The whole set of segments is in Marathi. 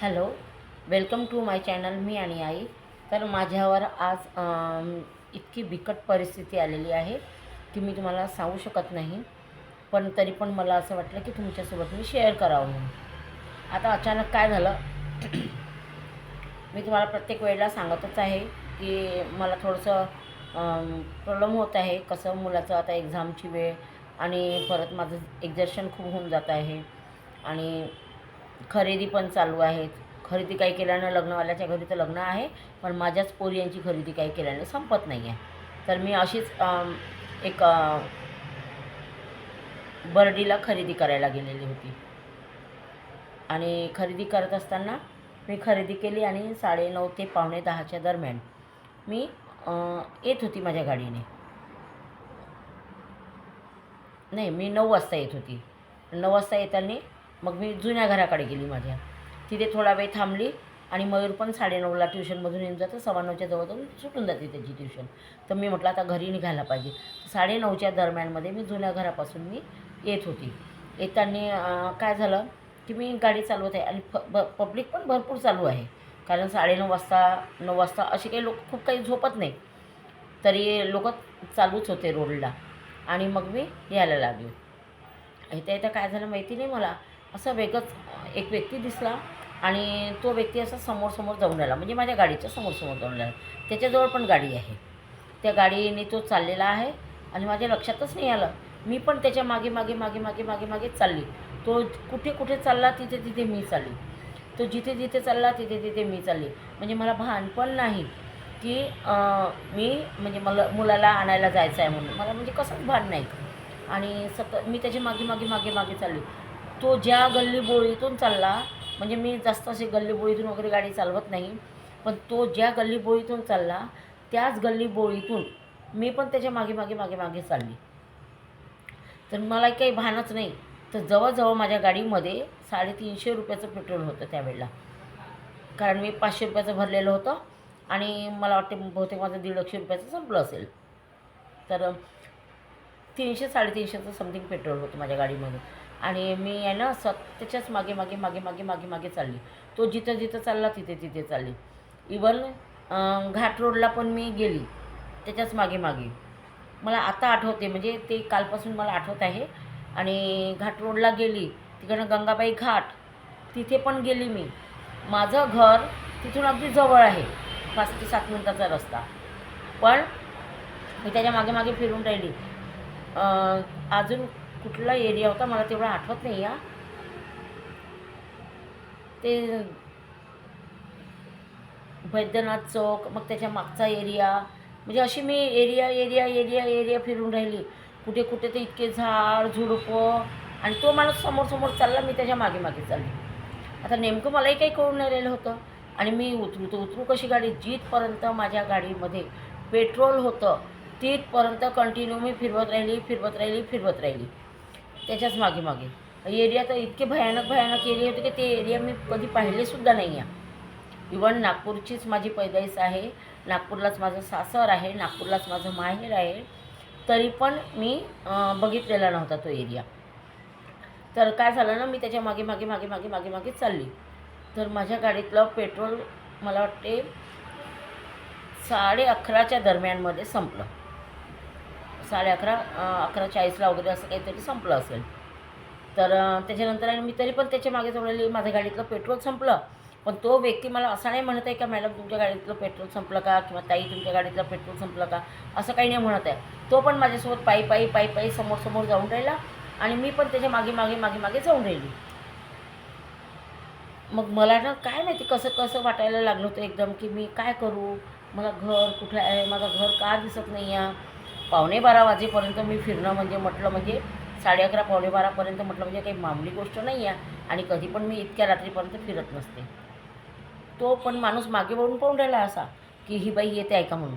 Hello welcome to my channel मी आणि आई. तर माझ्यावर आज इतकी बिकट परिस्थिती आलेली आहे की मी तुम्हाला सांगू शकत नाही पण तरी पण मला असं वाटलं की तुमच्यासोबत मी शेअर करावं म्हणून. आता अचानक काय झालं? मी तुम्हाला प्रत्येक वेळेला सांगतच आहे की मला थोडंसं प्रॉब्लेम होत आहे. कसं मुलाचं आता एक्झामची वेळ आणि परत माझं एक्झर्शन खूप होऊन जात आहे. आणि खरेदी पण चालू आहेत. खरेदी काही केल्यानं लग्नवाल्याच्या घरी तर लग्न आहे पण माझ्याच पोरी यांची खरेदी काही केल्यानं संपत नाही आहे तर मी अशीच एक बर्डीला खरेदी करायला गेलेली होती. आणि खरेदी करत असताना मी खरेदी केली आणि साडेनऊ ते पावणे दहाच्या दरम्यान मी येत होती माझ्या गाडीने. नाही मी नऊ वाजता येत होती. नऊ वाजता येताना मग मी जुन्या घराकडे गेली माझ्या. तिथे थोडा वेळ थांबली आणि मयूर पण साडेनऊला ट्युशनमधून येऊन जातं सव्वा नऊच्या जवळ सुटून जाते त्याची ट्युशन. तर मी म्हटलं आता घरी निघायला पाहिजे. साडेनऊच्या दरम्यानमध्ये मी जुन्या घरापासून मी येत होती. येताना काय झालं की मी गाडी चालवत आहे आणि फ ब पब्लिक पण भरपूर चालू आहे. कारण साडेनऊ वाजता नऊ वाजता असे काही लोक खूप काही झोपत नाही. तरी लोक चालूच होते रोडला. आणि मग मी यायला लागले. येता येता काय झालं माहिती नाही मला. असं वेगच एक व्यक्ती दिसला आणि तो व्यक्ती असा समोरसमोर जाऊन राहिला. म्हणजे माझ्या गाडीच्या समोरसमोर जाऊन राहिला. त्याच्याजवळ पण गाडी आहे. त्या गाडीने तो चाललेला आहे आणि माझ्या लक्षातच नाही आलं. मी पण त्याच्यामागे मागे मागे मागे मागे मागे चालली. तो कुठे कुठे चालला तिथे तिथे मी चालली. तो जिथे जिथे चालला तिथे तिथे मी चालली. म्हणजे मला भान पण नाही की मी म्हणजे मला मुलाला आणायला जायचं आहे म्हणून. मला म्हणजे कसंच भान नाही. आणि सतत मी त्याच्यामागे मागे मागे मागे चालली. तो ज्या गल्लीबोळीतून चालला म्हणजे मी जास्त अशी गल्लीबोळीतून वगैरे गाडी चालवत नाही पण तो ज्या गल्लीबोळीतून चालला त्याच गल्लीबोळीतून मी पण त्याच्यामागे मागे मागे मागे चालली. तर मला काही भानच नाही. तर जवळजवळ माझ्या गाडीमध्ये साडेतीनशे रुपयाचं पेट्रोल होतं त्यावेळेला. कारण मी पाचशे रुपयाचं भरलेलं होतं आणि मला वाटते बहुतेक माझं दीडशे रुपयाचं संपलं असेल. तर तीनशे साडेतीनशेचं समथिंग पेट्रोल होतं माझ्या गाडीमध्ये. आणि मी आहे ना स त्याच्याच मागे मागे मागे मागे मागे मागे चालली. तो जिथं जिथं चालला तिथे तिथे चालली. इवन घाट रोडला पण मी गेली. त्याच्याच मागे मागे. मला आता आठवते म्हणजे ते कालपासून मला आठवत आहे. आणि घाट रोडला गेली तिकडनं गंगाबाई घाट तिथे पण गेली मी. माझं घर तिथून अगदी जवळ आहे पाच ते सात मिनटाचा रस्ता. पण मी त्याच्यामागे मागे फिरून राहिली. अजून कुठला एरिया होता मला तेवढा आठवत नाही या ते वैद्यनाथ चौक मग त्याच्या मागचा एरिया. म्हणजे अशी मी एरिया एरिया एरिया एरिया फिरून राहिली. कुठे कुठे ते इतके झाड झुडपं आणि तो माणूस समोर समोर चालला मी त्याच्यामागे मागे चालली. आता नेमकं मलाही काही कळून नाही राहिलं होतं. आणि मी उतरू तर उतरू कशी गाडी? जिथपर्यंत माझ्या गाडीमध्ये पेट्रोल होतं तिथपर्यंत कंटिन्यू मी फिरवत राहिली फिरवत राहिली फिरवत राहिली. त्याच्याच मागे मागे. एरिया तर इतके भयानक भयानक एरिया होते की ते एरिया मी कधी पाहिलेसुद्धा नाही आहे. इवन नागपूरचीच माझी पैदाईस आहे. नागपूरलाच माझं सासर आहे. नागपूरलाच माझं माहेर आहे. तरी पण मी बघितलेला नव्हता तो एरिया. तर काय झालं ना मी त्याच्यामागे मागे मागे मागे मागे मागे चालली. तर माझ्या गाडीतलं पेट्रोल मला वाटते साडे अकराच्या दरम्यानमध्ये संपलं. साडे अकरा अकरा चाळीसला वगैरे असं काहीतरी संपलं असेल. तर त्याच्यानंतर आणि मी तरी पण त्याच्यामागे जाऊन राहिली. माझ्या गाडीतलं पेट्रोल संपलं. पण तो व्यक्ती मला असा नाही म्हणत आहे का मॅडम तुमच्या गाडीतलं पेट्रोल संपलं का? किंवा ताई तुमच्या गाडीतलं पेट्रोल संपलं का? असं काही नाही म्हणत आहे. तो पण माझ्यासोबत पायी पायी पायी पायी समोर समोर जाऊन राहिला. आणि मी पण त्याच्यामागे मागे मागे मागे जाऊन राहिली. मग मला ना काय माहिती कसं कसं वाटायला लागलं होतं एकदम की मी काय करू? मला घर कुठं आहे? माझं घर का दिसत नाही आहे पावणे बारा वाजेपर्यंत मी फिरणं म्हणजे म्हटलं म्हणजे साडे अकरा पावणे बारापर्यंत म्हटलं म्हणजे काही मामूली गोष्ट नाही आहे आणि कधी पण मी इतक्या रात्रीपर्यंत फिरत नसते. तो पण माणूस मागे वळून पाहून राहिला असा की ही बाई येते आहे का म्हणून?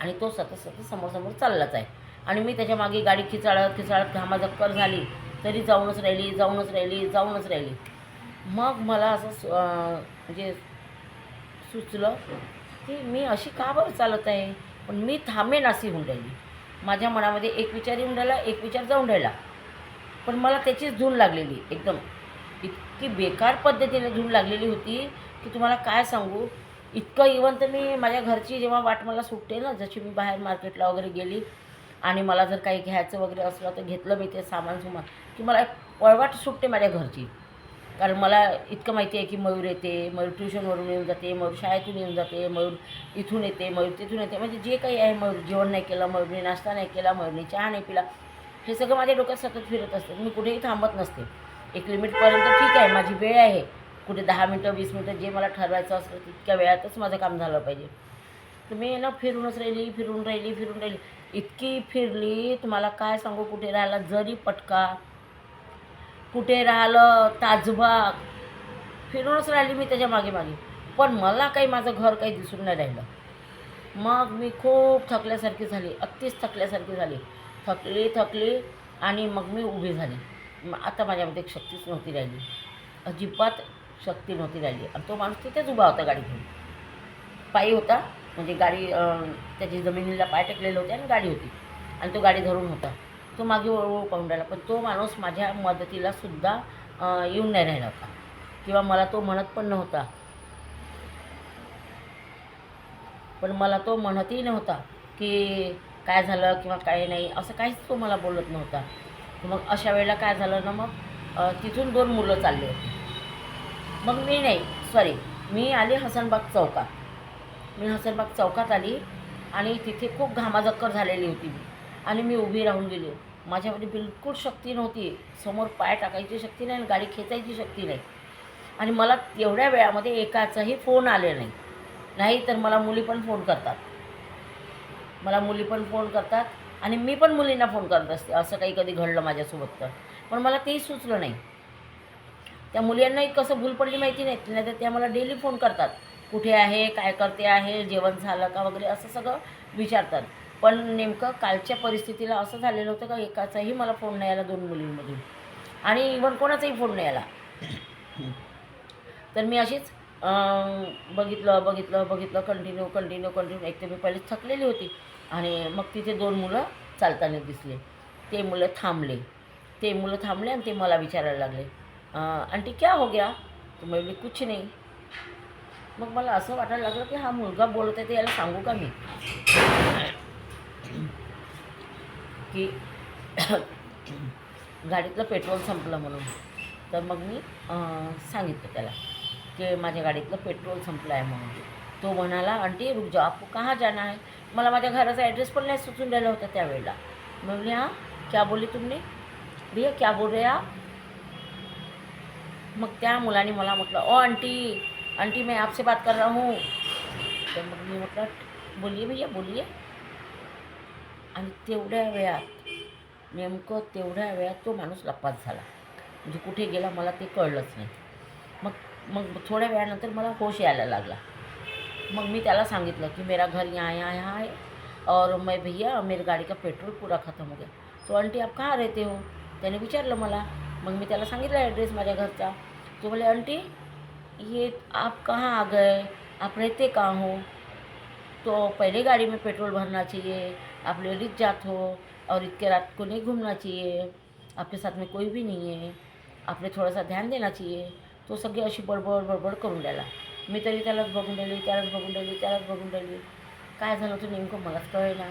आणि तो सतत सतत समोर समोर चाललाच आहे. आणि मी त्याच्यामागे गाडी खिचाळत खिचाळत घामाजक्कर झाली. तरी जाऊनच राहिली जाऊनच राहिली जाऊनच राहिली. मग मला असं म्हणजे सुचलं की मी अशी का बरं चालत आहे? पण मी थांबेन अशी होऊन राहिली माझ्या मनामध्ये एक विचार येऊन राहिला एक विचार जाऊन राहिला. पण मला त्याचीच धून लागलेली एकदम. इतकी बेकार पद्धतीने धूळ लागलेली होती की तुम्हाला काय सांगू? इतकं इवन तर मी माझ्या घरची जेव्हा वाट मला सुटते ना जशी मी बाहेर मार्केटला वगैरे गेली आणि मला जर काही घ्यायचं वगैरे असलं तर घेतलं मी ते सामान सुमान की मला एक वळवाट सुटते माझ्या घरची. कारण मला इतकं माहिती आहे की मयूर येते मयूर ट्युशनवरून येऊन जाते मयूर शाळेतून येऊन जाते मयूर इथून येते मयूर तिथून येते. म्हणजे जे काही आहे मयूर जेवण नाही केलं मयूरने नाश्ता नाही केला मयूरने चहा नाही पिला हे सगळं माझ्या डोक्यात सतत फिरत असते. मी कुठेही थांबत नसते. एक लिमिटपर्यंत ठीक आहे माझी वेळ आहे. कुठे दहा मिनटं वीस मिनटं जे मला ठरवायचं असलं तितक्या वेळातच माझं काम झालं पाहिजे. तर मी ना फिरूनच राहिली फिरून राहिली फिरून राहिली. इतकी फिरली तुम्हाला काय सांगू कुठे राहिला जरी पटका कुठे राहिलं? ताजबाग. फिरूनच राहिली मी त्याच्यामागे मागे. पण मला काही माझं घर काही दिसून नाही राहिलं. मग मी खूप थकल्यासारखी झाली अगदीच थकल्यासारखी झाली. थकली थकली आणि मग मी उभी झाली. मग आता माझ्यामध्ये शक्तीच नव्हती राहिली. अजिबात शक्ती नव्हती राहिली. आणि तो माणूस तिथेच उभा होता गाडी घेऊन. पायी होता. म्हणजे गाडी त्याची जमिनीला पाय टेकलेले होते आणि गाडी होती. आणि तो गाडी धरून होता. तो मागे वळवळ पाहून राहिला. पण तो माणूस माझ्या मदतीला सुद्धा येऊन नाही राहिला होता. किंवा मला तो म्हणत पण नव्हता. पण मला तो म्हणतही नव्हता की काय झालं किंवा काय नाही असं काहीच तो मला बोलत नव्हता. मग अशा वेळेला काय झालं ना मग तिथून दोन मुलं चालले होते. मग मी नाही सॉरी मी आली हसनबाग चौकात. मी हसनबाग चौकात आली आणि तिथे खूप घामाजक्कर झालेली होती. मी आणि मी उभी राहून गेली. माझ्यामध्ये बिलकुल शक्ती नव्हती. समोर पाय टाकायची शक्ती नाही आणि गाडी खेचायची शक्ती नाही. आणि मला एवढ्या वेळामध्ये एकाचाही फोन आले नाही. नाही तर मला मुली पण फोन करतात. मला मुली पण फोन करतात आणि मी पण मुलींना फोन करत असते. असं काही कधी घडलं माझ्यासोबत तर. पण मला तेही सुचलं नाही. त्या मुलींनाही कसं भूल पडली माहिती नाही. नाही तर त्या मला डेली फोन करतात. कुठे आहे? काय करते आहे? जेवण झालं का वगैरे? असं सगळं विचारतात. पण नेमकं कालच्या परिस्थितीला असं झालेलं होतं का एकाचाही मला फोन नाही आला दोन मुलींमधून? आणि इव्हन कोणाचाही फोन नाही आला. तर मी अशीच बघितलं बघितलं बघितलं कंटिन्यू कंटिन्यू कंटिन्यू एक तर मी पहिले थकलेली होती आणि मग तिथे दोन मुलं चालताना दिसले. ते मुलं थांबले. ते मुलं थांबले आणि ते मला विचारायला लागले आंटी क्या हो गया? तर मी कुछ नाही. मग मला असं वाटायला लागलं की हा मुलगा बोलत आहे ते याला सांगू का मी? की गाडीतलं पेट्रोल संपलं म्हणून. तर मग मी सांगितलं त्याला की माझ्या गाडीतलं पेट्रोल संपलं आहे म्हणून. तो म्हणाला आंटी रुक जाओ आपको कहाँ जाना है? मला माझ्या घराचा ॲड्रेस पण नाही सुचून राहिला होता त्यावेळेला. मी हां क्या बोली तुमने? भैया क्या बोल रहे आप? मग त्या मुलाने मला म्हटलं ओ आंटी आंटी मैं आपसे बात कर रहा हूँ. तर मग मी म्हटलं बोलिये भैया बोलिये आणि तेवढ्या वेळात नेमकं तेवढ्या वेळात तो माणूस लपास झाला. म्हणजे कुठे गेला मला ते कळलंच नाही. मग मग थोड्या वेळानंतर मला होश यायला लागला. मग मी त्याला सांगितलं की मेरा घर यहाँ यहाँ यहाँ है और मैं भैया मेरी गाड़ी का पेट्रोल पूरा ख़त्म हो गया. तो आंटी आप कहाँ रहते हो? त्याने विचारलं मला. मग मी त्याला सांगितलं ॲड्रेस माझ्या घरचा. तो बोले आंटी ये आप कहाँ आ गए? आप रहते कहाँ हो? तो पहले गाड़ी में पेट्रोल भरना चाहिए आप लेडीज जात हो और इतके रात को नहीं घूमना चाहिए आपके साथ में कोई भी नहीं है आपने थोड़ा सा ध्यान देना चाहिए तो सगळी अशी बडबड बडबड करून द्यायला मी तरी त्यालाच बघून राहिली त्यालाच बघून राहिली त्यालाच बघून राहिली. काय झालं होतं नेमकं मलाच कळेना.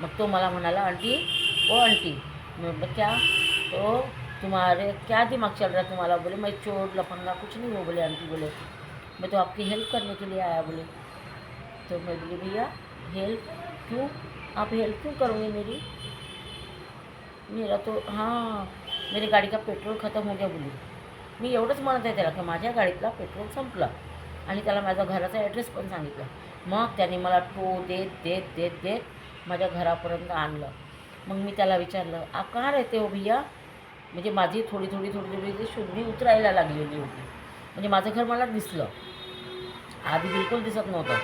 मग तो मला म्हणाला आंटी ओ आंटी. मैं क्या? तो तुम्हारे क्या दिमाग चल रहा है तुम्हारा? बोले मैं चोर लफंगा कुछ नहीं हो बोले आंटी बोले. मैं तो आपकी हेल्प करने के लिए आया बोले. तो मैं बोली भैया हेल्प क्यों? आप हेल्प क्यों करोगे मेरी? मेरा तो हाँ मेरी गाड़ी का पेट्रोल ख़त्म हो गया बोली। मी एवढंच म्हणत आहे त्याला की माझ्या गाडीतला पेट्रोल संपला. आणि त्याला माझा घराचा ॲड्रेस पण सांगितला. मग त्याने मला टो देत देत देत देत माझ्या घरापर्यंत आणलं. मग मी त्याला विचारलं आप का रहते हो भैया? म्हणजे माझी थोडी थोडी थोडी थोडी ती शुद्धी उतरायला लागलेली होती. म्हणजे माझं घर मला दिसलं. आधी बिलकुल दिसत नव्हतं.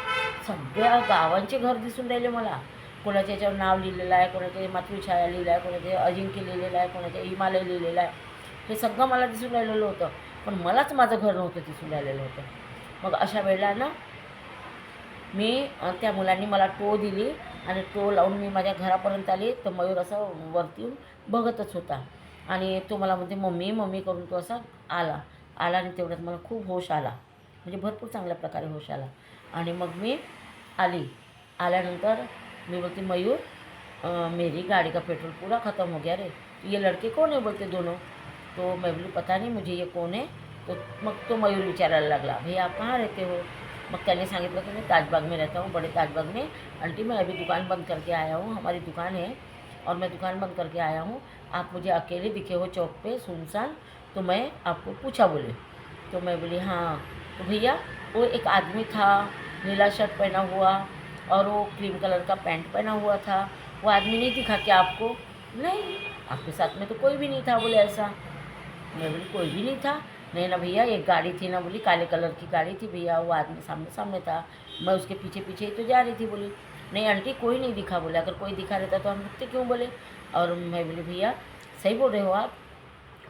सगळ्या गावांचे घर दिसून राहिले मला. कोणाच्या याच्यावर नाव लिहिलेलं आहे कोणाच्या मातृछाया लिहिलं आहे कोणाच्या अजिंक्य लिहिलेलं आहे कोणाच्या हिमालय लिहिलेलं आहे. हे सगळं मला दिसून राहिलेलं होतं. पण मलाच माझं घर नव्हतं दिसून राहिलेलं होतं. मग अशा वेळेला ना मी त्या मुलांनी मला टो दिली आणि टो लावून मी माझ्या घरापर्यंत आली. तर मयूर असं वरती बघतच होता. आणि तो मला म्हणते मम्मी मम्मी करून तो असा आला. आला आणि तेवढ्यात मला खूप होश आला. म्हणजे भरपूर चांगल्या प्रकारे होश आला. आणि मग मी आली. आल्यानंतर मी बोलती, मयूर मेरी गाड़ी का पेट्रोल पूरा ख़त्म हो गया रे. ये लड़के कौन है? बोलते दोनों. तो मैं बोली, पता नहीं, मुझे ये कौन है? तो मग तो मयूर विचारायला लागला, भैया, आप कहाँ रहते हो? मग त्याने सांगितलं की, मैं ताजबाग में रहता हूँ, बड़े ताजबाग में. आंटी, मैं अभी दुकान बंद करके आया हूँ, हमारी दुकान है और मैं दुकान बंद करके आया हूँ. आप मुझे अकेले दिखे हो चौक पे, सुनसान तो मैं आपको पूछा बोले. तो मैं बोली हाँ. तो भैया, वो एक आदमी था नीला शर्ट पहना हुआ और वो क्रीम कलर का पैंट पहना हुआ था। वो आदमी नहीं दिखा क्या आपको, नहीं, आपके साथ में तो कोई भी नहीं था, बोले, ऐसा। मैं बोली, कोई भी नहीं था। नहीं ना भैया, एक गाड़ी थी ना, बोली, काले कलर की गाड़ी थी भैया, वो आदमी सामने सामने था। मैं उसके पीछे पीछे ही तो जा रही थी, बोली। नहीं आंटी, कोई नहीं दिखा, बोले, अगर कोई दिखा रहता तो हम रुकते क्यों? बोले, और मैं बोली, भैया, सही बोल रहे हो आप।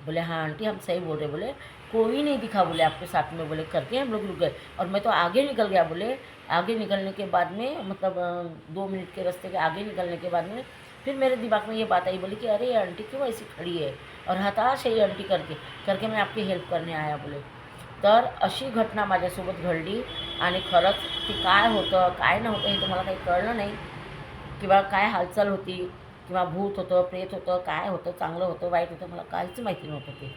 बोले हाँ आंटी, हम सही बोल रहे बोले कोई नहीं दिखा बोले आपके साथ में बोले करके हम लोग रुक गए। और मैं तो आगे निकल गया बोले। आगे निकलने के बाद में मतलब दो मिनट के रास्ते के आगे निकलने के बाद में फिर मेरे दिमाग में ये बात आई बोली कि अरे ये आंटी क्यों ऐसी खड़ी है? और हताश है ये आंटी करके करके मैं आपकी हेल्प करने आया बोले। तर अशी घटना माझ्यासोबत घडली आणि खरंच ती काय होतं काय नव्हतं हे तर मला काही कळलं नाही. किंवा काय हालचाल होती किंवा भूत होतं प्रेत होतं काय होतं चांगलं होतं वाईट होतं मला काहीच माहिती नव्हतं ते.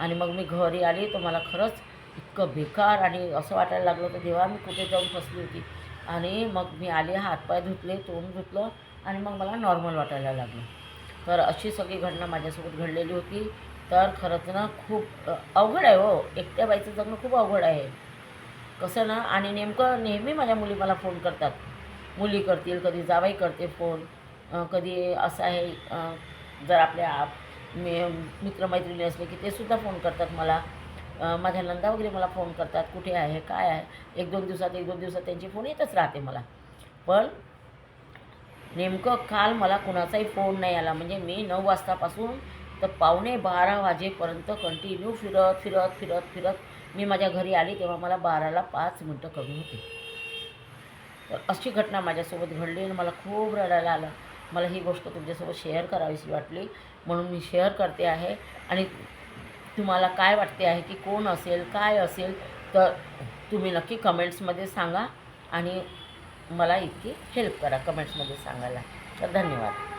आणि मग मी घरी आली तर मला खरंच इतकं बेकार आणि असं वाटायला लागलं होतं देवा मी कुठे जाऊन फसली होती. आणि मग मी आले हातपाय धुतले तोंड धुतलं आणि मग मला नॉर्मल वाटायला लागलं. तर अशी सगळी घटना माझ्यासोबत घडलेली होती. तर खरंच ना खूप अवघड आहे हो. एकट्या बाईचं जगणं खूप अवघड आहे. कसं ना आणि नेमकं नेहमी माझ्या मुली मला फोन करतात. मुली करतील कधी जावाई करते फोन कधी असं आहे जर आपल्या आप- मी मित्रमैत्रिणी असले की ते सुद्धा फोन करतात मला. माझ्या नंदा वगैरे मला फोन करतात कुठे आहे काय आहे? एक दोन दिवसात एक दोन दिवसात त्यांची फोन येतच राहते मला. पण नेमकं काल मला कुणाचाही फोन नाही आला. म्हणजे मी नऊ वाजतापासून तर पावणे बारा वाजेपर्यंत कंटिन्यू फिरत फिरत फिरत फिरत मी माझ्या घरी आली तेव्हा मला बाराला पाच मिनटं कमी होती. तर अशी घटना माझ्यासोबत घडली आणि मला खूप रडायला आलं. मला ही गोष्ट तुमच्यासोबत शेअर करावीशी वाटली. म्हणून मी शेअर करते आहे. आणि तुम्हाला काय वाटते आहे की कोण असेल काय असेल तर तुम्ही नक्की कमेंट्समध्ये सांगा. आणि मला इतकी हेल्प करा कमेंट्समध्ये सांगायला. तर धन्यवाद.